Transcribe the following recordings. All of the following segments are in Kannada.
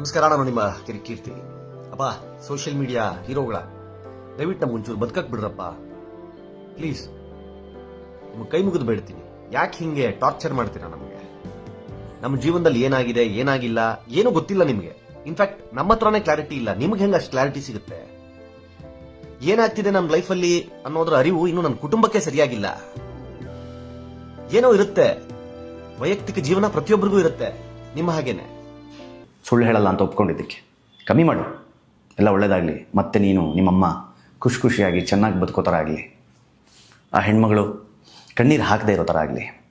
ನಮಸ್ಕಾರ, ನಾನು ನಿಮ್ಮ ಕಿರಿಕೀರ್ತಿ ಅಪ್ಪ ಸೋಷಿಯಲ್ ಮೀಡಿಯಾ ಹೀರೋಗಳ, ದಯವಿಟ್ಟು ನಮ್ಗೆ ಒಂಚೂರು ಬದುಕಕ್ ಬಿಡ್ರಪ್ಪ. ಪ್ಲೀಸ್ ನಿಮ್ಗೆ ಕೈ ಮುಗಿದು ಬೇಡ್ತೀನಿ. ಯಾಕೆ ಹಿಂಗೆ ಟಾರ್ಚರ್ ಮಾಡ್ತೀರಾ ನಮಗೆ? ನಮ್ಮ ಜೀವನದಲ್ಲಿ ಏನಾಗಿದೆ, ಏನಾಗಿಲ್ಲ, ಏನೂ ಗೊತ್ತಿಲ್ಲ ನಿಮಗೆ. ಇನ್ಫ್ಯಾಕ್ಟ್ ನಮ್ಮ ಹತ್ರನೇ ಕ್ಲಾರಿಟಿ ಇಲ್ಲ. ನಿಮ್ಗೆ ಹೆಂಗೆ ಅಷ್ಟು ಕ್ಲಾರಿಟಿ ಸಿಗುತ್ತೆ? ಏನಾಗ್ತಿದೆ ನಮ್ಮ ಲೈಫಲ್ಲಿ ಅನ್ನೋದ್ರ ಅರಿವು ಇನ್ನು ನನ್ನ ಕುಟುಂಬಕ್ಕೆ ಸರಿಯಾಗಿಲ್ಲ. ಏನೋ ಇರುತ್ತೆ. ವೈಯಕ್ತಿಕ ಜೀವನ ಪ್ರತಿಯೊಬ್ಬರಿಗೂ ಇರುತ್ತೆ. ನಿಮ್ಮ ಹಾಗೇನೆ. ಸುಳ್ಳು ಹೇಳಲ್ಲ ಅಂತ ಒಪ್ಕೊಂಡಿದ್ದಕ್ಕೆ. ಕಮ್ಮಿ ಮಾಡು. ಎಲ್ಲ ಒಳ್ಳೇದಾಗಲಿ. ಮತ್ತೆ ನೀನು ನಿಮ್ಮಮ್ಮ ಖುಷಿ ಖುಷಿಯಾಗಿ ಚೆನ್ನಾಗಿ ಬದುಕೋ ಥರ ಆಗಲಿ. ಆ ಹೆಣ್ಮಗಳು ಕಣ್ಣೀರು ಹಾಕದೇ ಇರೋ ಥರ ಆಗಲಿ.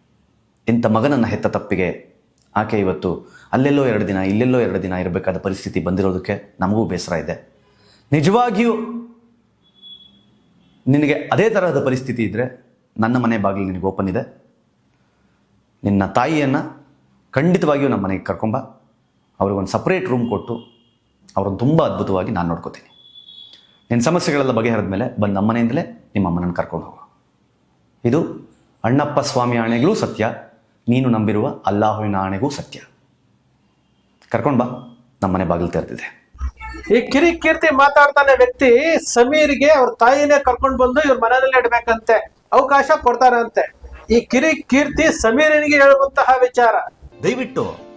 ಇಂಥ ಮಗನನ್ನು ಹೆತ್ತ ತಪ್ಪಿಗೆ ಆಕೆ ಇವತ್ತು ಅಲ್ಲೆಲ್ಲೋ ಎರಡು ದಿನ, ಇಲ್ಲೆಲ್ಲೋ ಎರಡು ದಿನ ಇರಬೇಕಾದ ಪರಿಸ್ಥಿತಿ ಬಂದಿರೋದಕ್ಕೆ ನಮಗೂ ಬೇಸರ ಇದೆ. ನಿಜವಾಗಿಯೂ ನಿನಗೆ ಅದೇ ತರಹದ ಪರಿಸ್ಥಿತಿ ಇದ್ದರೆ ನನ್ನ ಮನೆ ಬಾಗಿಲು ನಿನಗೆ ಓಪನ್ ಇದೆ. ನಿನ್ನ ತಾಯಿಯನ್ನು ಖಂಡಿತವಾಗಿಯೂ ನಮ್ಮ ಮನೆಗೆ ಕರ್ಕೊಂಬ. ಅವ್ರಿಗೊಂದು ಸಪ್ರೇಟ್ ರೂಮ್ ಕೊಟ್ಟು ಅವ್ರನ್ನ ತುಂಬ ಅದ್ಭುತವಾಗಿ ನಾನು ನೋಡ್ಕೋತೀನಿ. ನಿನ್ನ ಸಮಸ್ಯೆಗಳೆಲ್ಲ ಬಗೆಹರಿದ ಮೇಲೆ ಬಂದು ನಮ್ಮ ಮನೆಯಿಂದಲೇ ನಿಮ್ಮ ಅಮ್ಮನನ್ನು ಕರ್ಕೊಂಡು ಹೋಗು. ಇದು ಅಣ್ಣಪ್ಪ ಸ್ವಾಮಿ ಆಣೆಗೂ ಸತ್ಯ ನೀನು ನಂಬಿರುವ ಅಲ್ಲಾಹುವಿನ ಆಣೆಗೂ ಸತ್ಯ. ಕರ್ಕೊಂಡು ಬಾ ನಮ್ಮನೆ ಬಾಗಿಲು ತೆರೆದಿದೆ. ಈ ಕಿರಿ ಕೀರ್ತಿ ಮಾತಾಡ್ತಾನೆ ವ್ಯಕ್ತಿ ಸಮೀರ್ಗೆ ಅವ್ರ ತಾಯಿನೇ ಕರ್ಕೊಂಡು ಬಂದು ಇವ್ರ ಮನೆಯಲ್ಲಿ ಇಡ್ಬೇಕಂತೆ ಅವಕಾಶ ಕೊಡ್ತಾರಂತೆ. ಈ ಕಿರಿ ಕೀರ್ತಿ ಸಮೀರನಿಗೆ ಹೇಳುವಂತಹ ವಿಚಾರ. ದಯವಿಟ್ಟು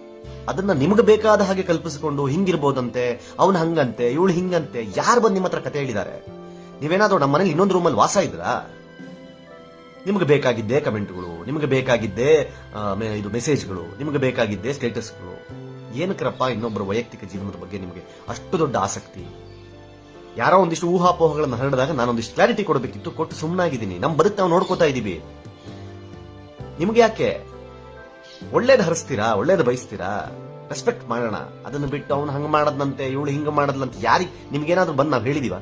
ಅದನ್ನ ನಿಮಗೆ ಬೇಕಾದ ಹಾಗೆ ಕಲ್ಪಿಸಿಕೊಂಡು ಹಿಂಗಿರ್ಬೋದಂತೆ, ಅವನು ಹಂಗಂತೆ, ಇವಳು ಹಿಂಗಂತೆ, ಯಾರು ಬಂದು ನಿಮ್ಮ ಹತ್ರ ಕತೆ ಹೇಳಿದ್ದಾರೆ ನೀವೇನಾದ್ರೂ ನಮ್ಮ ಮನೇಲಿ ಇನ್ನೊಂದು ರೂಮಲ್ಲಿ ವಾಸ ಇದ್ರಾ? ನಿಮಗೆ ಬೇಕಾಗಿದ್ದೆ ಕಮೆಂಟ್ಗಳು, ನಿಮಗೆ ಬೇಕಾಗಿದ್ದೆ ಇದು ಮೆಸೇಜ್ಗಳು, ನಿಮ್ಗೆ ಬೇಕಾಗಿದ್ದೇ ಸ್ಟೇಟಸ್ಗಳು. ಏನಕ್ರಪ್ಪ ಇನ್ನೊಬ್ಬರ ವೈಯಕ್ತಿಕ ಜೀವನದ ಬಗ್ಗೆ ನಿಮಗೆ ಅಷ್ಟು ದೊಡ್ಡ ಆಸಕ್ತಿ? ಯಾರೋ ಒಂದಿಷ್ಟು ಊಹಾಪೋಹಗಳನ್ನು ಹರಡಿದಾಗ ನಾನೊಂದಿಷ್ಟು ಕ್ಲಾರಿಟಿ ಕೊಡಬೇಕಿತ್ತು, ಕೊಟ್ಟು ಸುಮ್ಮನಾಗಿದ್ದೀನಿ ನಮ್ಮ ಬದುಕು ನಾವು ನೋಡ್ಕೋತಾ ಇದ್ದೀವಿ ನಿಮ್ಗೆ ಯಾಕೆ? ಒಳ್ಳೇದು ಹರಿಸ್ತೀರಾ, ಒಳ್ಳೇದು ಬಯಸ್ತೀರಾ? ರೆಸ್ಪೆಕ್ಟ್ ಮಾಡೋಣ. ಅದನ್ನ ಬಿಟ್ಟು ಅವ್ನು ಹಂಗ ಮಾಡದ್ನಂತೆ, ಇವಳು ಹಿಂಗ ಮಾಡದ್ಲಂತೆ, ಯಾರಿಗೆ ನಿಮ್ಗೇನಾದ್ರೂ ಬಂದು ನಾವು ಹೇಳಿದೀವ?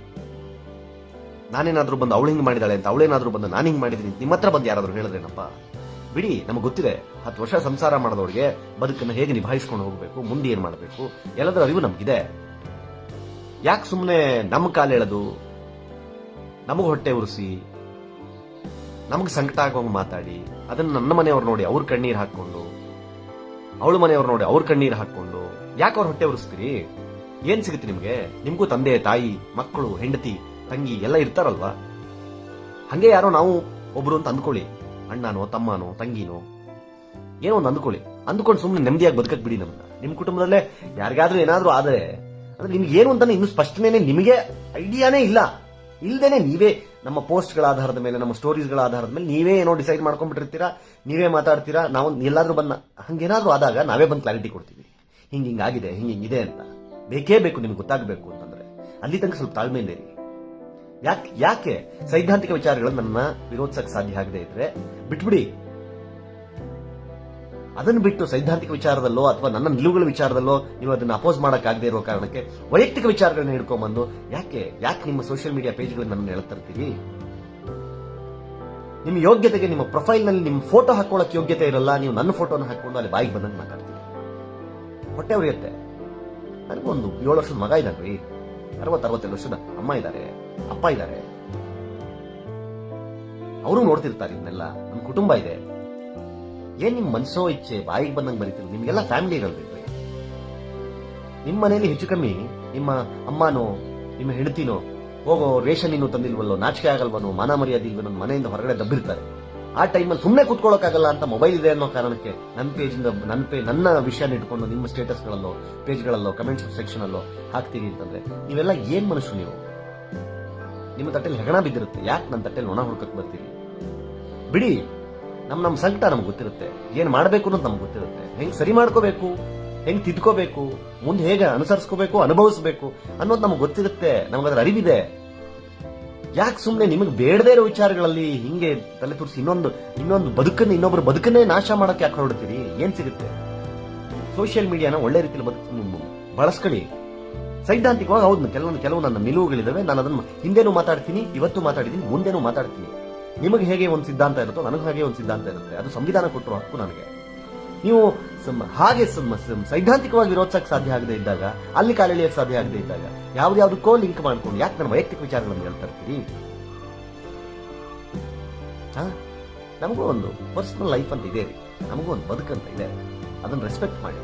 ನಾನೇನಾದ್ರೂ ಬಂದು ಅವಳು ಹಿಂಗ್ ಮಾಡಿದಾಳೆ ಅಂತ, ಅವಳೇನಾದ್ರೂ ಬಂದು ನಾನು ಹಿಂಗ್ ಮಾಡಿದೀನಿ ನಿಮ್ಮ ಹತ್ರ ಬಂದು ಯಾರಾದ್ರೂ ಹೇಳಿದ್ರೇನಪ್ಪ? ಬಿಡಿ, ನಮಗೆ ಗೊತ್ತಿದೆ. ಹತ್ತು ವರ್ಷ ಸಂಸಾರ ಮಾಡಿದವ್ರಿಗೆ ಬದುಕನ್ನು ಹೇಗೆ ನಿಭಾಯಿಸ್ಕೊಂಡು ಹೋಗಬೇಕು, ಮುಂದೆ ಏನ್ ಮಾಡಬೇಕು, ಎಲ್ಲದರ ಅರಿವು ನಮಗಿದೆ. ಯಾಕೆ ಸುಮ್ಮನೆ ನಮ್ಮ ಕಾಲು ಹೇಳದು ನಮಗೆ ಹೊಟ್ಟೆ ಉರಿಸಿ, ನಮಗೆ ಸಂಕಟ ಆಗೋಂಗೆ ಮಾತಾಡಿ, ಅದನ್ನ ನನ್ನ ಮನೆಯವ್ರು ನೋಡಿ ಅವ್ರ ಕಣ್ಣೀರ್ ಹಾಕೊಂಡು ಅವಳ ಮನೆಯವ್ರು ನೋಡಿ ಅವ್ರ ಕಣ್ಣೀರು ಹಾಕೊಂಡು ಯಾಕೆ ಅವ್ರ ಹೊಟ್ಟೆ ಉರಿಸ್ತೀರಿ? ಏನ್ ಸಿಗುತ್ತೆ ನಿಮ್ಗೆ? ನಿಮ್ಗೂ ತಂದೆ, ತಾಯಿ, ಮಕ್ಕಳು, ಹೆಂಡತಿ, ತಂಗಿ ಎಲ್ಲ ಇರ್ತಾರಲ್ವಾ? ಹಂಗೆ ಯಾರೋ ನಾವು ಒಬ್ರು ಅಂತ ಅಂದ್ಕೊಳ್ಳಿ. ಅಣ್ಣನೋ, ತಮ್ಮನೋ, ತಂಗಿನೋ. ಏನೋ ಒಂದು ಅಂದ್ಕೊಳ್ಳಿ. ಅಂದ್ಕೊಂಡು ಸುಮ್ಮನೆ ನೆಮ್ಮದಿಯಾಗಿ ಬದುಕಕ್ ಬಿಡಿ ನಮ್ಗೆ ನಿಮ್ ಕುಟುಂಬದಲ್ಲೇ ಯಾರಿಗಾದ್ರೂ ಏನಾದ್ರೂ ಆದರೆ, ಅಂದ್ರೆ ನಿಮ್ಗೆ ಏನು ಅಂತಾನೆ ಇನ್ನು ಸ್ಪಷ್ಟನೆ ನಿಮಗೆ ಐಡಿಯಾನೇ ಇಲ್ಲ. ಇಲ್ದೇನೆ ನೀವೇ ನಮ್ಮ ಪೋಸ್ಟ್ಗಳ ಆಧಾರದ ಮೇಲೆ, ನಮ್ಮ ಸ್ಟೋರೀಸ್ಗಳ ಆಧಾರದ ಮೇಲೆ ನೀವೇ ಏನೋ ಡಿಸೈಡ್ ಮಾಡ್ಕೊಂಡ್ಬಿಟ್ಟಿರ್ತೀರಾ, ನೀವೇ ಮಾತಾಡ್ತೀರಾ, ನಾವು ಎಲ್ಲಾದ್ರೂ ಬಂದ ಹಂಗೇನಾದ್ರೂ ಆದಾಗ ನಾವೇ ಬಂದು ಕ್ಲಾರಿಟಿ ಕೊಡ್ತೀವಿ. ಹಿಂಗೆ ಹಿಂಗಾಗಿದೆ ಹಿಂಗೆ ಹಿಂಗಿದೆ ಅಂತ. ಬೇಕೇ ಬೇಕು ನಿಮ್ಗೆ ಗೊತ್ತಾಗಬೇಕು ಅಂತಂದ್ರೆ. ಅಲ್ಲಿ ತನಕ ಸ್ವಲ್ಪ ತಾಳ್ಮೆಯಿಂದ ಇರಿ. ಯಾಕೆ ಯಾಕೆ ಸೈದ್ಧಾಂತಿಕ ವಿಚಾರಗಳು ನನ್ನ ವಿರೋಧಿಸಕ್ಕೆ ಸಾಧ್ಯ ಆಗದೆ ಇದ್ರೆ, ಬಿಟ್ಬಿಡಿ. ಅದನ್ನು ಬಿಟ್ಟು ಸೈದ್ಧಾಂತಿಕ ವಿಚಾರದಲ್ಲೋ ಅಥವಾ ನನ್ನ ನಿಲುವುಗಳ ವಿಚಾರದಲ್ಲೋ ನೀವು ಅದನ್ನು ಅಪೋಸ್ ಮಾಡೋಕ್ಕಾಗದೇ ಇರೋ ಕಾರಣಕ್ಕೆ ವೈಯಕ್ತಿಕ ವಿಚಾರಗಳನ್ನ ಹಿಡ್ಕೊಂಡ್ಬಂದು ಯಾಕೆ ಯಾಕೆ ನಿಮ್ಮ ಸೋಷಿಯಲ್ ಮೀಡಿಯಾ ಪೇಜ್ಗಳನ್ನ ನನ್ನ ಹೇಳ್ತಿರ್ತೀವಿ ನಿಮ್ಮ ಯೋಗ್ಯತೆಗೆ, ನಿಮ್ಮ ಪ್ರೊಫೈಲ್ನಲ್ಲಿ ನಿಮ್ಮ ಫೋಟೋ ಹಾಕೊಳ್ಳೋಕೆ ಯೋಗ್ಯತೆ ಇರಲ್ಲ, ನೀವು ನನ್ನ ಫೋಟೋನ ಹಾಕೊಂಡು ಅಲ್ಲಿ ಬಾಯಿಗೆ ಬಂದಂಗೆ ಮಾತಾಡ್ತೀವಿ ಹೊಟ್ಟೆ ಉರಿಯುತ್ತೆ. ನನಗೊಂದು ಏಳು ವರ್ಷದ ಮಗ ಇದ್ದಾನ್ರಿ ಅರವತ್ತು ಅರವತ್ತೆರಡು ವರ್ಷದ ಅಮ್ಮ ಇದ್ದಾರೆ, ಅಪ್ಪ ಇದ್ದಾರೆ. ಅವರು ನೋಡ್ತಿರ್ತಾರೆ ಇದನ್ನೆಲ್ಲ. ನಮ್ಮ ಕುಟುಂಬ ಇದೆ. ಏನ್ ನಿಮ್ ಮನ್ಸೋ ಇಚ್ಛೆ, ಬಾಯಿಗೆ ಬಂದಂಗೆ ಬರೀತೀರಿ? ನಿಮ್ಗೆಲ್ಲ ಫ್ಯಾಮಿಲಿ ಇರಲ್ರಿ ನಿಮ್ಮ ಮನೇಲಿ ಹೆಚ್ಚು ಕಮ್ಮಿ ನಿಮ್ಮ ಅಮ್ಮನೋ, ನಿಮ್ಮ ಹೆಂಡತಿನೋ, ಹೋಗೋ ರೇಷನ್ ಇನ್ನೂ ತಂದಿಲ್ವಲ್ಲೋ, ನಾಚಿಕೆ ಆಗಲ್ವನೋ, ಮಾನ ಮರ್ಯಾದೆ ಇಲ್ವೋ ಮನೆಯಿಂದ ಹೊರಗಡೆ ದಬ್ಬಿರ್ತಾರೆ. ಆ ಟೈಮಲ್ಲಿ ಸುಮ್ಮನೆ ಕೂತ್ಕೊಳ್ಳೋಕ್ಕಾಗಲ್ಲ ಅಂತ ಮೊಬೈಲ್ ಇದೆ ಅನ್ನೋ ಕಾರಣಕ್ಕೆ ನನ್ನ ಪೇಜಿಂದ ನನ್ನ ಪೇ ನನ್ನ ವಿಷಯನ ಇಟ್ಕೊಂಡು ನಿಮ್ಮ ಸ್ಟೇಟಸ್ಗಳಲ್ಲೋ ಪೇಜ್ಗಳಲ್ಲೋ ಕಮೆಂಟ್ ಸೆಕ್ಷನ್ ಅಲ್ಲೋ ಹಾಕ್ತೀರಿ ಅಂತಂದ್ರೆ ನೀವೆಲ್ಲ ಏನ್ ಮನುಷ್ಯರು ನೀವು? ನಿಮ್ಮ ತಟ್ಟೆಲಿ ಹೆಗಣ ಬಿದ್ದಿರುತ್ತೆ. ಯಾಕೆ ನನ್ನ ತಟ್ಟೆಲಿ ಒಣ ಹುಡ್ಕಕ್ ಬರ್ತೀರಿ? ಬಿಡಿ. ನಮ್ ನಮ್ಮ ಸಂಕಟ ನಮ್ಗೆ ಗೊತ್ತಿರುತ್ತೆ. ಏನ್ ಮಾಡ್ಬೇಕು ಅನ್ನೋದು ನಮ್ಗೆ ಗೊತ್ತಿರುತ್ತೆ. ಹೆಂಗ್ ಸರಿ ಮಾಡ್ಕೋಬೇಕು? ಹೆಂಗ್ ತಿದ್ಕೋಬೇಕು? ಮುಂದೆ ಹೇಗೆ ಅನುಸರಿಸ್ಕೋಬೇಕು, ಅನುಭವಿಸ್ಬೇಕು ಅನ್ನೋದು ನಮ್ಗೆ ಗೊತ್ತಿರುತ್ತೆ. ನಮ್ಗೆ ಅದ್ರ ಅರಿವಿದೆ. ಯಾಕೆ ಸುಮ್ಮನೆ ನಿಮಗೆ ಬೇಡದೇ ಇರೋ ವಿಚಾರಗಳಲ್ಲಿ ಹಿಂಗೆ ತಲೆ ತೋರಿಸಿ ಇನ್ನೊಂದು ಇನ್ನೊಂದು ಬದುಕನ್ನು ಇನ್ನೊಬ್ಬರು ಬದುಕನ್ನೇ ನಾಶ ಮಾಡೋಕೆ ಯಾಕೆ ಹೊರಡ್ತೀರಿ? ಏನು ಸಿಗುತ್ತೆ? ಸೋಷಿಯಲ್ ಮೀಡಿಯಾನ ಒಳ್ಳೆ ರೀತಿಯಲ್ಲಿ ಬದುಕು ಬಳಸ್ಕೊಳ್ಳಿ. ಸೈದ್ಧಾಂತಿಕವಾಗಿ ಹೌದು ಕೆಲವೊಂದು ಕೆಲವು ನನ್ನ ನಿಲುವುಗಳಿದಾವೆ. ನಾನು ಅದನ್ನು ಹಿಂದೆನೂ ಮಾತಾಡ್ತೀನಿ, ಇವತ್ತು ಮಾತಾಡಿದ್ದೀನಿ, ಮುಂದೆನೂ ಮಾತಾಡ್ತೀನಿ. ನಿಮಗೆ ಹೇಗೆ ಒಂದು ಸಿದ್ಧಾಂತ ಇರುತ್ತೋ ನನಗೆ ಹಾಗೆ ಒಂದು ಸಿದ್ಧಾಂತ ಇರುತ್ತೆ. ಅದು ಸಂವಿಧಾನ ಕೊಟ್ಟರು ಹಕ್ಕು ನನಗೆ. ನೀವು ಹಾಗೆ ಸೈದ್ಧಾಂತಿಕವಾಗಿ ವಿರೋಧಿಸಕ್ಕೆ ಸಾಧ್ಯ ಆಗದೆ ಇದ್ದಾಗ, ಅಲ್ಲಿ ಕಾಲೆಳೆಯಕ್ಕೆ ಸಾಧ್ಯ ಆಗದೆ ಇದ್ದಾಗ ಯಾವ್ದಾವ್ದಕ್ಕೋ ಲಿಂಕ್ ಮಾಡ್ಕೊಂಡು, ಯಾಕೆ ನನ್ನ ವೈಯಕ್ತಿಕ ವಿಚಾರಗಳನ್ನು ಹೇಳ್ತಾ ಇರ್ತೀರಿ? ನಮಗೂ ಒಂದು ಪರ್ಸನಲ್ ಲೈಫ್ ಅಂತ ಇದೆ ರೀ. ನಮಗೂ ಒಂದು ಬದುಕಂತ ಇದೆ. ಅದನ್ನ ರೆಸ್ಪೆಕ್ಟ್ ಮಾಡಿ.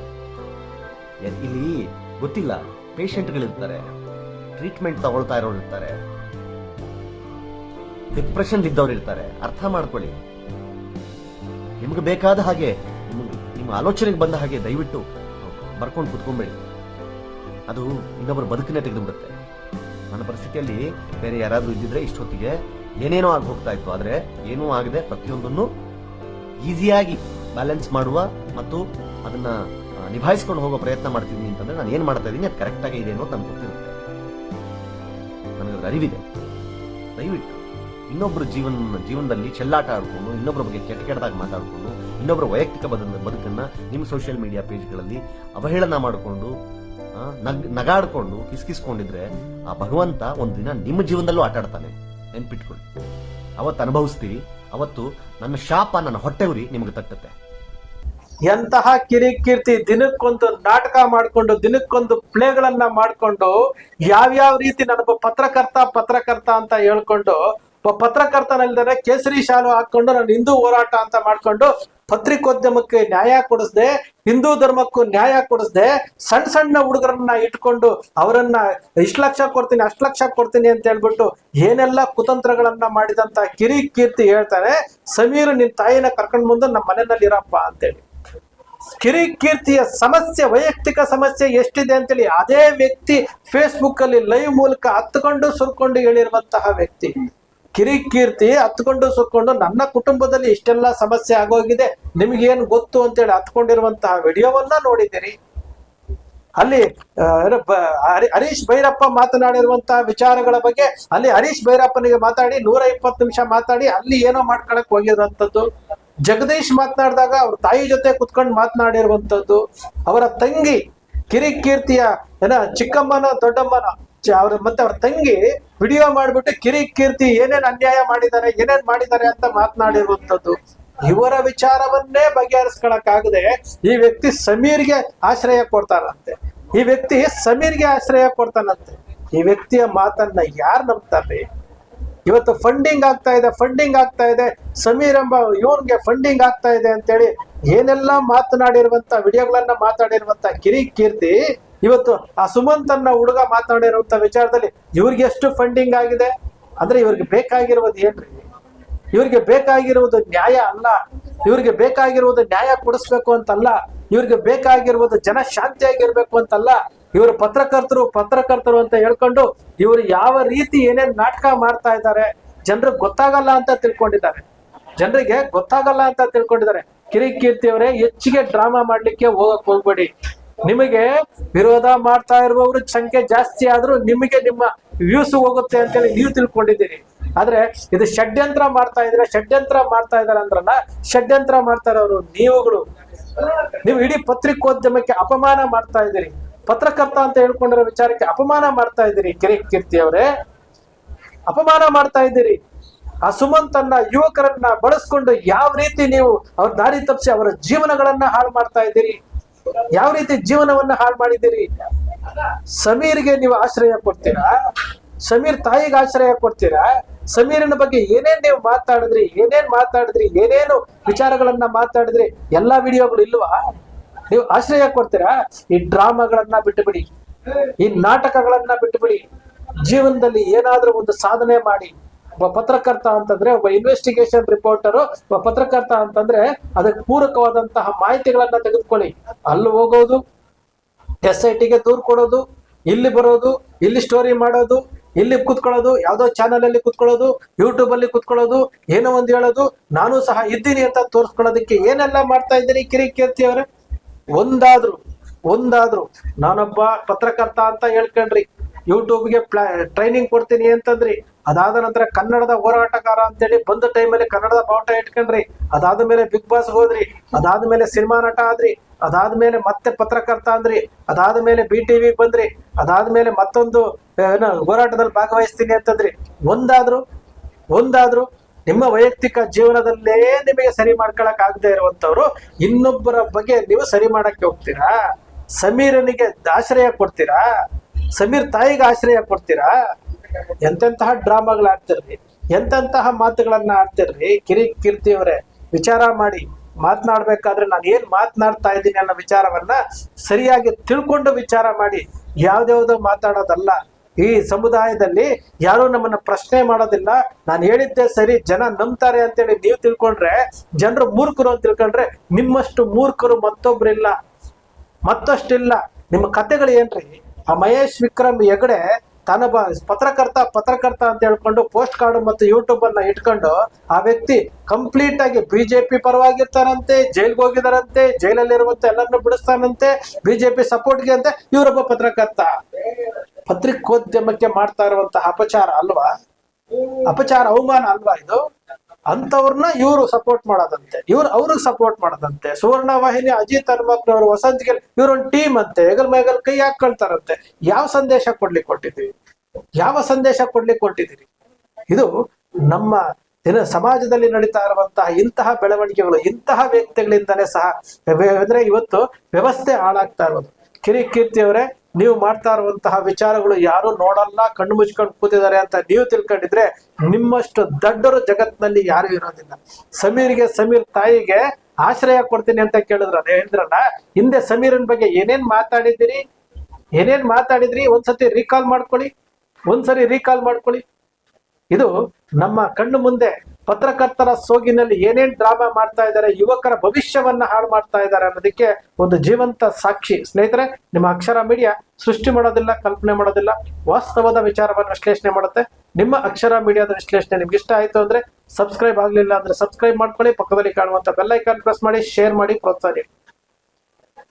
ಇಲ್ಲಿ ಗೊತ್ತಿಲ್ಲ. ಪೇಷಂಟ್ಗಳಿರ್ತಾರೆ ಟ್ರೀಟ್ಮೆಂಟ್ ತಗೊಳ್ತಾ ಇರೋರು ಇರ್ತಾರೆ ಡಿಪ್ರೆಷನ್ ಇದ್ದವ್ರು ಇರ್ತಾರೆ. ಅರ್ಥ ಮಾಡ್ಕೊಳ್ಳಿ. ನಿಮ್ಗೆ ಬೇಕಾದ ಹಾಗೆ ನಿಮ್ಮ ಆಲೋಚನೆಗೆ ಬಂದ ಹಾಗೆ ದಯವಿಟ್ಟು ಬರ್ಕೊಂಡು ಕುತ್ಕೊಂಬೇಡಿ. ಅದು ಇನ್ನೊಬ್ಬರ ಬದುಕನ್ನೇ ತೆಗೆದುಬಿಡುತ್ತೆ. ನನ್ನ ಪರಿಸ್ಥಿತಿಯಲ್ಲಿ ಬೇರೆ ಯಾರಾದರೂ ಇದ್ದಿದ್ರೆ ಇಷ್ಟೊತ್ತಿಗೆ ಏನೇನೋ ಆಗಿ ಹೋಗ್ತಾ ಇತ್ತು. ಆದ್ರೆ ಏನೂ ಆಗದೆ ಪ್ರತಿಯೊಂದನ್ನು ಈಸಿಯಾಗಿ ಬ್ಯಾಲೆನ್ಸ್ ಮಾಡುವ ಮತ್ತು ಅದನ್ನ ನಿಭಾಯಿಸ್ಕೊಂಡು ಹೋಗೋ ಪ್ರಯತ್ನ ಮಾಡ್ತಿದ್ದೀನಿ ಅಂತಂದ್ರೆ ನಾನು ಏನ್ ಮಾಡ್ತಾ ಇದ್ದೀನಿ, ಅದು ಕರೆಕ್ಟ್ ಆಗಿ ಇದೆ ಅನ್ನೋದು ನನಗೆ ಗೊತ್ತಿರುತ್ತೆ. ನನಗೆ ಅರಿವಿದೆ. ದಯವಿಟ್ಟು. ಇನ್ನೊಬ್ಬರ ಜೀವನ, ಜೀವನದಲ್ಲಿ ಚೆಲ್ಲಾಟ ಆಡ್ಕೊಂಡು ಇನ್ನೊಬ್ಬರ ಬಗ್ಗೆ ಕೆಟ್ಟ ಕೆಟ್ಟದಾಗಿ ಮಾತಾಡ್ಕೊಂಡು ಇನ್ನೊಬ್ಬರ ವೈಯಕ್ತಿಕ ಬದ ಬದುಕನ್ನು ನಿಮ್ಮ ಸೋಷಿಯಲ್ ಮೀಡಿಯಾ ಪೇಜ್ಗಳಲ್ಲಿ ಅವಹೇಳನ ಮಾಡಿಕೊಂಡು ನಗ್, ನಗಾಡ್ಕೊಂಡು, ಕಿಸ್ಕಿಸ್ಕೊಂಡಿದ್ರೆ ಆ ಭಗವಂತ ಒಂದು ದಿನ ನಿಮ್ಮ ಜೀವನದಲ್ಲೂ ಆಟ ಆಡ್ತಾನೆ. ನೆನ್ಪಿಟ್ಕೊಳ್ಳಿ. ಅವತ್ತು ಅನುಭವಿಸ್ತೀರಿ, ಅವತ್ತು ನನ್ನ ಶಾಪ, ನನ್ನ ಹೊಟ್ಟೆ ಉರಿ ನಿಮಗೆ ತಟ್ಟುತ್ತೆ. ಎಂತಹ ಕಿರಿಕೀರ್ತಿ ದಿನಕ್ಕೊಂದು ನಾಟಕ ಮಾಡ್ಕೊಂಡು, ದಿನಕ್ಕೊಂದು ಪ್ಲೇಗಳನ್ನ ಮಾಡ್ಕೊಂಡು, ಯಾವ್ಯಾವ ರೀತಿ ನನಗೊಬ್ಬ ಪತ್ರಕರ್ತ ಪತ್ರಕರ್ತ ಅಂತ ಹೇಳ್ಕೊಂಡು ಒಬ್ಬ ಪತ್ರಕರ್ತನಲ್ದರೆ ಕೇಸರಿ ಶಾಲು ಹಾಕೊಂಡು ನಾನು ಹಿಂದೂ ಹೋರಾಟ ಅಂತ ಮಾಡ್ಕೊಂಡು ಪತ್ರಿಕೋದ್ಯಮಕ್ಕೆ ನ್ಯಾಯ ಕೊಡಿಸ್ದೆ, ಹಿಂದೂ ಧರ್ಮಕ್ಕೂ ನ್ಯಾಯ ಕೊಡಿಸ್ದೆ ಸಣ್ಣ ಸಣ್ಣ ಹುಡುಗರನ್ನ ಇಟ್ಕೊಂಡು ಅವರನ್ನ ಇಷ್ಟು ಲಕ್ಷ ಕೊಡ್ತೀನಿ, ಅಷ್ಟು ಲಕ್ಷ ಕೊಡ್ತೀನಿ ಅಂತ ಹೇಳ್ಬಿಟ್ಟು ಏನೆಲ್ಲ ಕುತಂತ್ರಗಳನ್ನ ಮಾಡಿದಂತ ಕಿರಿ ಕೀರ್ತಿ ಹೇಳ್ತಾರೆ, ಸಮೀರ್ ನಿನ್ ತಾಯಿನ ಕರ್ಕೊಂಡ್ ಮುಂದೆ ನಮ್ಮ ಮನೆಯಲ್ಲಿ ಇರಪ್ಪ ಕಿರಿ ಕೀರ್ತಿಯ ಸಮಸ್ಯೆ, ವೈಯಕ್ತಿಕ ಸಮಸ್ಯೆ ಎಷ್ಟಿದೆ ಅಂತೇಳಿ ಅದೇ ವ್ಯಕ್ತಿ ಫೇಸ್ಬುಕ್ ಅಲ್ಲಿ ಲೈವ್ ಮೂಲಕ ಹತ್ಕೊಂಡು ಸುರ್ಕೊಂಡು ಹೇಳಿರುವಂತಹ ವ್ಯಕ್ತಿ. ಕಿರಿಕೀರ್ತಿ ಹತ್ಕೊಂಡು ಸುತ್ಕೊಂಡು ನನ್ನ ಕುಟುಂಬದಲ್ಲಿ ಇಷ್ಟೆಲ್ಲ ಸಮಸ್ಯೆ ಆಗೋಗಿದೆ. ನಿಮಗೇನು ಗೊತ್ತು ಅಂತೇಳಿ ಹತ್ಕೊಂಡಿರುವಂತಹ ವಿಡಿಯೋವನ್ನ ನೋಡಿದಿರಿ ಅಲ್ಲಿ ಹರೀಶ್ ಭೈರಪ್ಪ ಮಾತನಾಡಿರುವಂತಹ ವಿಚಾರಗಳ ಬಗ್ಗೆ ಅಲ್ಲಿ ಹರೀಶ್ ಭೈರಪ್ಪನಿಗೆ ಮಾತಾಡಿ, ನೂರ ಇಪ್ಪತ್ತು ನಿಮಿಷ ಮಾತಾಡಿ, ಅಲ್ಲಿ ಏನೋ ಮಾಡ್ಕೊಳಕ್ ಹೋಗಿರುವಂತದ್ದು ಜಗದೀಶ್ ಮಾತನಾಡಿದಾಗ ಅವ್ರ ತಾಯಿ ಜೊತೆ ಕುತ್ಕೊಂಡು ಮಾತನಾಡಿರುವಂತದ್ದು ಅವರ ತಂಗಿ ಕಿರಿಕೀರ್ತಿಯ ಏನ, ಚಿಕ್ಕಮ್ಮನ, ದೊಡ್ಡಮ್ಮನ ಅವ್ರ, ಮತ್ತೆ ಅವ್ರ ತಂಗಿ ವಿಡಿಯೋ ಮಾಡ್ಬಿಟ್ಟು ಕಿರಿಕೀರ್ತಿ ಏನೇನ್ ಅನ್ಯಾಯ ಮಾಡಿದ್ದಾರೆ ಏನೇನ್ ಮಾಡಿದ್ದಾರೆ ಅಂತ ಮಾತನಾಡಿರುವಂತದ್ದು ಇವರ ವಿಚಾರವನ್ನೇ ಬಗೆಹರಿಸ್ಕೊಳಕ್ಕಾಗದೆ ಈ ವ್ಯಕ್ತಿ ಸಮೀರ್ಗೆ ಆಶ್ರಯ ಕೊಡ್ತಾರಂತೆ ಈ ವ್ಯಕ್ತಿ ಸಮೀರ್ಗೆ ಆಶ್ರಯ ಕೊಡ್ತಾನಂತೆ. ಈ ವ್ಯಕ್ತಿಯ ಮಾತನ್ನ ಯಾರು ನಂಬ್ತಾರೆ? ಇವತ್ತು ಫಂಡಿಂಗ್ ಆಗ್ತಾ ಇದೆ ಫಂಡಿಂಗ್ ಆಗ್ತಾ ಇದೆ. ಸಮೀರ್ ಎಂಬ ಇವನ್ಗೆ ಫಂಡಿಂಗ್ ಆಗ್ತಾ ಇದೆ ಅಂತೇಳಿ ಏನೆಲ್ಲ ಮಾತನಾಡಿರುವಂತ ವಿಡಿಯೋಗಳನ್ನ ಮಾತಾಡಿರುವಂತ ಕಿರಿ ಕೀರ್ತಿ ಇವತ್ತು ಆ ಸುಮಂತ್ ಅನ್ನ ಹುಡುಗ ಮಾತನಾಡಿರುವಂತ ವಿಚಾರದಲ್ಲಿ ಇವ್ರಿಗೆ ಎಷ್ಟು ಫಂಡಿಂಗ್ ಆಗಿದೆ? ಅಂದ್ರೆ ಇವ್ರಿಗೆ ಬೇಕಾಗಿರುವುದು ಏನ್ರಿ? ಇವ್ರಿಗೆ ಬೇಕಾಗಿರುವುದು ನ್ಯಾಯ ಅಲ್ಲ. ಇವ್ರಿಗೆ ಬೇಕಾಗಿರುವುದು ನ್ಯಾಯ ಕೊಡಿಸ್ಬೇಕು ಅಂತಲ್ಲ. ಇವ್ರಿಗೆ ಬೇಕಾಗಿರುವುದು ಜನ ಶಾಂತಿಯಾಗಿರ್ಬೇಕು ಅಂತಲ್ಲ. ಇವರು ಪತ್ರಕರ್ತರು ಪತ್ರಕರ್ತರು ಅಂತ ಹೇಳ್ಕೊಂಡು ಇವರು ಯಾವ ರೀತಿ ಏನೇನ್ ನಾಟಕ ಮಾಡ್ತಾ ಇದ್ದಾರೆ ಜನರಿಗೆ ಗೊತ್ತಾಗಲ್ಲ ಅಂತ ತಿಳ್ಕೊಂಡಿದ್ದಾರೆ. ಜನರಿಗೆ ಗೊತ್ತಾಗಲ್ಲ ಅಂತ ತಿಳ್ಕೊಂಡಿದ್ದಾರೆ. ಕಿರಿಕೀರ್ತಿ ಅವರೇ ಹೆಚ್ಚಿಗೆ ಡ್ರಾಮಾ ಮಾಡ್ಲಿಕ್ಕೆ ಹೋಗಕ್ ಹೋಗ್ಬೇಡಿ. ನಿಮಗೆ ವಿರೋಧ ಮಾಡ್ತಾ ಇರುವವರ ಸಂಖ್ಯೆ ಜಾಸ್ತಿ ಆದ್ರೂ ನಿಮಗೆ ನಿಮ್ಮ ವ್ಯೂಸ್ ಹೋಗುತ್ತೆ ಅಂತೇಳಿ ನೀವು ತಿಳ್ಕೊಂಡಿದ್ದೀರಿ. ಆದ್ರೆ ಇದು ಷಡ್ಯಂತ್ರ ಮಾಡ್ತಾ ಇದ್ರೆ ಷಡ್ಯಂತ್ರ ಮಾಡ್ತಾ ಇದಾರೆ ಅಂದ್ರಲ್ಲ, ಷಡ್ಯಂತ್ರ ಮಾಡ್ತಾ ಇರೋರು ನೀವುಗಳು. ನೀವು ಇಡೀ ಪತ್ರಿಕೋದ್ಯಮಕ್ಕೆ ಅಪಮಾನ ಮಾಡ್ತಾ ಇದ್ದೀರಿ. ಪತ್ರಕರ್ತ ಅಂತ ಹೇಳ್ಕೊಂಡಿರೋ ವಿಚಾರಕ್ಕೆ ಅಪಮಾನ ಮಾಡ್ತಾ ಇದ್ದೀರಿ ಕಿರಿ ಕೀರ್ತಿ ಅವರೇ. ಅಪಮಾನ ಮಾಡ್ತಾ ಇದ್ದೀರಿ. ಆ ಸುಮಂತನ್ನ, ಯುವಕರನ್ನ ಬಳಸ್ಕೊಂಡು ಯಾವ ರೀತಿ ನೀವು ಅವ್ರ ದಾರಿ ತಪ್ಪಿಸಿ ಅವರ ಜೀವನಗಳನ್ನ ಹಾಳು ಮಾಡ್ತಾ ಇದ್ದೀರಿ? ಯಾವ ರೀತಿ ಜೀವನವನ್ನ ಹಾಳು ಮಾಡಿದ್ದೀರಿ? ಸಮೀರ್ಗೆ ನೀವು ಆಶ್ರಯ ಕೊಡ್ತೀರಾ? ಸಮೀರ್ ತಾಯಿಗೆ ಆಶ್ರಯ ಕೊಡ್ತೀರಾ? ಸಮೀರನ ಬಗ್ಗೆ ಏನೇನ್ ನೀವು ಮಾತಾಡಿದ್ರಿ, ಏನೇನ್ ಮಾತಾಡಿದ್ರಿ, ಏನೇನು ವಿಚಾರಗಳನ್ನ ಮಾತಾಡಿದ್ರಿ, ಎಲ್ಲಾ ವಿಡಿಯೋಗಳು ಇಲ್ವಾ? ನೀವು ಆಶ್ರಯ ಕೊಡ್ತೀರಾ? ಈ ಡ್ರಾಮಾಗಳನ್ನ ಬಿಟ್ಟುಬಿಡಿ, ಈ ನಾಟಕಗಳನ್ನ ಬಿಟ್ಟುಬಿಡಿ, ಜೀವನದಲ್ಲಿ ಏನಾದ್ರೂ ಒಂದು ಸಾಧನೆ ಮಾಡಿ ಒಬ್ಬ ಪತ್ರಕರ್ತ ಅಂತಂದ್ರೆ ಒಬ್ಬ ಇನ್ವೆಸ್ಟಿಗೇಷನ್ ರಿಪೋರ್ಟರು ಒಬ್ಬ ಪತ್ರಕರ್ತ ಅಂತಂದ್ರೆ ಅದಕ್ಕೆ ಪೂರಕವಾದಂತಹ ಮಾಹಿತಿಗಳನ್ನ ತೆಗೆದುಕೊಳ್ಳಿ. ಅಲ್ಲಿ ಹೋಗೋದು ಎಸ್ ಐ ಟಿಗೆ ದೂರ್ ಕೊಡೋದು, ಇಲ್ಲಿ ಬರೋದು, ಇಲ್ಲಿ ಸ್ಟೋರಿ ಮಾಡೋದು, ಇಲ್ಲಿ ಕುತ್ಕೊಳ್ಳೋದು, ಯಾವುದೋ ಚಾನಲ್ ಅಲ್ಲಿ ಕುತ್ಕೊಳ್ಳೋದು ಯೂಟ್ಯೂಬ್ ಅಲ್ಲಿ ಕುತ್ಕೊಳ್ಳೋದು, ಏನೋ ಒಂದು ಹೇಳೋದು, ನಾನು ಸಹ ಇದ್ದೀನಿ ಅಂತ ತೋರಿಸ್ಕೊಳ್ಳೋದಕ್ಕೆ ಏನೆಲ್ಲ ಮಾಡ್ತಾ ಇದ್ದೀನಿ ಕಿರಿ ಕೀರ್ತಿ ಅವರೇ? ಒಂದಾದ್ರು ಒಂದಾದ್ರು. ನಾನೊಬ್ಬ ಪತ್ರಕರ್ತ ಅಂತ ಹೇಳ್ಕೊಂಡ್ರಿ ಯೂಟ್ಯೂಬ್ಗೆ ಪ್ಲಾ ಟ್ರೈನಿಂಗ್ ಕೊಡ್ತೀನಿ ಅಂತಂದ್ರಿ. ಅದಾದ ನಂತರ ಕನ್ನಡದ ಹೋರಾಟಗಾರ ಅಂತೇಳಿ ಬಂದ ಟೈಮಲ್ಲಿ ಕನ್ನಡದ ಬಾವುಟ ಇಟ್ಕೊಂಡ್ರಿ. ಅದಾದ ಮೇಲೆ ಬಿಗ್ ಬಾಸ್ ಹೋದ್ರಿ. ಅದಾದ ಮೇಲೆ ಸಿನಿಮಾ ನಟ ಆದ್ರಿ. ಅದಾದ ಮೇಲೆ ಮತ್ತೆ ಪತ್ರಕರ್ತ ಅಂದ್ರಿ. ಅದಾದ ಮೇಲೆ ಬಿ ಟಿವಿ ಬಂದ್ರಿ. ಅದಾದ ಮೇಲೆ ಮತ್ತೊಂದು ಹೋರಾಟದಲ್ಲಿ ಭಾಗವಹಿಸ್ತೀನಿ ಅಂತಂದ್ರಿ. ಒಂದಾದ್ರು ಒಂದಾದ್ರು ನಿಮ್ಮ ವೈಯಕ್ತಿಕ ಜೀವನದಲ್ಲೇ ನಿಮಗೆ ಸರಿ ಮಾಡ್ಕೊಳಕ್ ಆಗದೆ ಇರುವಂತವ್ರು ಇನ್ನೊಬ್ಬರ ಬಗ್ಗೆ ನೀವು ಸರಿ ಮಾಡಕ್ಕೆ ಹೋಗ್ತೀರಾ? ಸಮೀರನಿಗೆ ಆಶ್ರಯ ಕೊಡ್ತೀರಾ? ಸಮೀರ್ ತಾಯಿಗೆ ಆಶ್ರಯ ಕೊಡ್ತೀರಾ? ಎಂತೆಂತಹ ಡ್ರಾಮಾಗಳು ಆಡ್ತಿರ್ರಿ, ಎಂತೆಂತಹ ಮಾತುಗಳನ್ನ ಆಡ್ತಿರ್ರಿ, ಕಿರಿ ಕೀರ್ತಿ ಅವರೇ ವಿಚಾರ ಮಾಡಿ ಮಾತನಾಡ್ಬೇಕಾದ್ರೆ ನಾನು ಏನ್ ಮಾತನಾಡ್ತಾ ಇದ್ದೀನಿ ಅನ್ನೋ ವಿಚಾರವನ್ನ ಸರಿಯಾಗಿ ತಿಳ್ಕೊಂಡು ವಿಚಾರ ಮಾಡಿ ಯಾವ್ದ್ಯಾವ್ದೋ ಮಾತಾಡೋದಲ್ಲ. ಈ ಸಮುದಾಯದಲ್ಲಿ ಯಾರು ನಮ್ಮನ್ನ ಪ್ರಶ್ನೆ ಮಾಡೋದಿಲ್ಲ. ನಾನು ಹೇಳಿದ್ದೆ ಸರಿ, ಜನ ನಂಬ್ತಾರೆ ಅಂತೇಳಿ ನೀವು ತಿಳ್ಕೊಂಡ್ರೆ, ಜನರು ಮೂರ್ಖರು ಅಂತ ತಿಳ್ಕೊಂಡ್ರೆ ನಿಮ್ಮಷ್ಟು ಮೂರ್ಖರು ಮತ್ತೊಬ್ರಿಲ್ಲ. ಮತ್ತಷ್ಟಿಲ್ಲ. ನಿಮ್ಮ ಕತೆಗಳು ಏನ್ರಿ? ಆ ಮಹೇಶ್ ವಿಕ್ರಮ್ ಹೆಗಡೆ ತಾನೊಬ್ಬ ಪತ್ರಕರ್ತ ಪತ್ರಕರ್ತ ಅಂತ ಹೇಳ್ಕೊಂಡು ಪೋಸ್ಟ್ ಕಾರ್ಡ್ ಮತ್ತು ಯೂಟ್ಯೂಬ್ ಅನ್ನ ಇಟ್ಕೊಂಡು ಆ ವ್ಯಕ್ತಿ ಕಂಪ್ಲೀಟ್ ಆಗಿ ಬಿಜೆಪಿ ಪರವಾಗಿರ್ತಾರಂತೆ ಜೈಲ್ಗೆ ಹೋಗಿದಾರಂತೆ, ಜೈಲಲ್ಲಿರುವಂತೆ ಎಲ್ಲರನ್ನು ಬಿಡಿಸ್ತಾನಂತೆ ಬಿಜೆಪಿ ಸಪೋರ್ಟ್ಗೆ ಅಂತ, ಇವರೊಬ್ಬ ಪತ್ರಕರ್ತ. ಪತ್ರಿಕೋದ್ಯಮಕ್ಕೆ ಮಾಡ್ತಾ ಇರುವಂತಹ ಅಪಚಾರ ಅಲ್ವಾ? ಅಪಚಾರ, ಅವಮಾನ ಅಲ್ವಾ ಇದು? ಅಂತವ್ರನ್ನ ಇವರು ಸಪೋರ್ಟ್ ಮಾಡೋದಂತೆ, ಇವ್ರು ಅವ್ರಿಗೆ ಸಪೋರ್ಟ್ ಮಾಡೋದಂತೆ. ಸುವರ್ಣ ವಾಹಿನಿ ಅಜಿತ್ ಹನುಮಕ್ನವರು ವಸಂತಿಗೆ ಇವ್ರೊಂದು ಟೀಮ್ ಅಂತೆ. ಹೆಗಲ್ ಮೇಗಲ್ ಕೈ ಹಾಕೊಳ್ತಾರಂತೆ ಯಾವ ಸಂದೇಶ ಕೊಡ್ಲಿಕ್ಕೆ ಕೊಟ್ಟಿದ್ದೀವಿ ಯಾವ ಸಂದೇಶ ಕೊಡ್ಲಿಕ್ಕೆ ಕೊಟ್ಟಿದ್ದೀರಿ? ಇದು ನಮ್ಮ ದಿನ ಸಮಾಜದಲ್ಲಿ ನಡೀತಾ ಇರುವಂತಹ ಇಂತಹ ಬೆಳವಣಿಗೆಗಳು, ಇಂತಹ ವ್ಯಕ್ತಿಗಳಿಂದಲೇ ಸಹ, ಅಂದ್ರೆ ಇವತ್ತು ವ್ಯವಸ್ಥೆ ಹಾಳಾಗ್ತಾ ಇರೋದು. ಕಿರಿ ಕೀರ್ತಿ ಅವರೇ ನೀವು ಮಾಡ್ತಾ ಇರುವಂತಹ ವಿಚಾರಗಳು ಯಾರು ನೋಡಲ್ಲ, ಕಣ್ಣು ಮುಚ್ಕೊಂಡು ಕೂತಿದ್ದಾರೆ ಅಂತ ನೀವು ತಿಳ್ಕೊಂಡಿದ್ರೆ ನಿಮ್ಮಷ್ಟು ದಡ್ಡರು ಜಗತ್ತಿನಲ್ಲಿ ಯಾರು ಇರೋದಿಲ್ಲ. ಸಮೀರ್ಗೆ ಸಮೀರ್ ತಾಯಿಗೆ ಆಶ್ರಯ ಕೊಡ್ತೀನಿ ಅಂತ ಕೇಳಿದ್ರ ಹೇಳಿದ್ರಲ್ಲ ಹಿಂದೆ ಸಮೀರನ್ ಬಗ್ಗೆ ಏನೇನ್ ಮಾತಾಡಿದ್ದೀರಿ? ಏನೇನ್ ಮಾತಾಡಿದ್ರಿ? ಒಂದ್ಸತಿ ರೀಕಾಲ್ ಮಾಡ್ಕೊಳ್ಳಿ. ಒಂದ್ಸರಿ ರೀಕಾಲ್ ಮಾಡ್ಕೊಳ್ಳಿ. ಇದು ನಮ್ಮ ಕಣ್ಣು ಮುಂದೆ ಪತ್ರಕರ್ತರ ಸೋಗಿನಲ್ಲಿ ಏನೇನ್ ಡ್ರಾಮಾ ಮಾಡ್ತಾ ಇದ್ದಾರೆ, ಯುವಕರ ಭವಿಷ್ಯವನ್ನ ಹಾಳು ಮಾಡ್ತಾ ಇದ್ದಾರೆ ಅನ್ನೋದಕ್ಕೆ ಒಂದು ಜೀವಂತ ಸಾಕ್ಷಿ. ಸ್ನೇಹಿತರೆ, ನಿಮ್ಮ ಅಕ್ಷರ ಮೀಡಿಯಾ ಸೃಷ್ಟಿ ಮಾಡೋದಿಲ್ಲ, ಕಲ್ಪನೆ ಮಾಡೋದಿಲ್ಲ, ವಾಸ್ತವದ ವಿಚಾರವನ್ನು ವಿಶ್ಲೇಷಣೆ ಮಾಡುತ್ತೆ. ನಿಮ್ಮ ಅಕ್ಷರ ಮೀಡಿಯಾದ ವಿಶ್ಲೇಷಣೆ ನಿಮ್ಗೆ ಇಷ್ಟ ಆಯ್ತು ಅಂದ್ರೆ ಸಬ್ಸ್ಕ್ರೈಬ್ ಆಗ್ಲಿಲ್ಲ ಅಂದ್ರೆ ಸಬ್ಸ್ಕ್ರೈಬ್ ಮಾಡ್ಕೊಳ್ಳಿ, ಪಕ್ಕದಲ್ಲಿ ಕಾಣುವಂತ ಬೆಲ್ ಐಕಾನ್ ಪ್ರೆಸ್ ಮಾಡಿ ಶೇರ್ ಮಾಡಿ, ಪ್ರೋತ್ಸಾಹ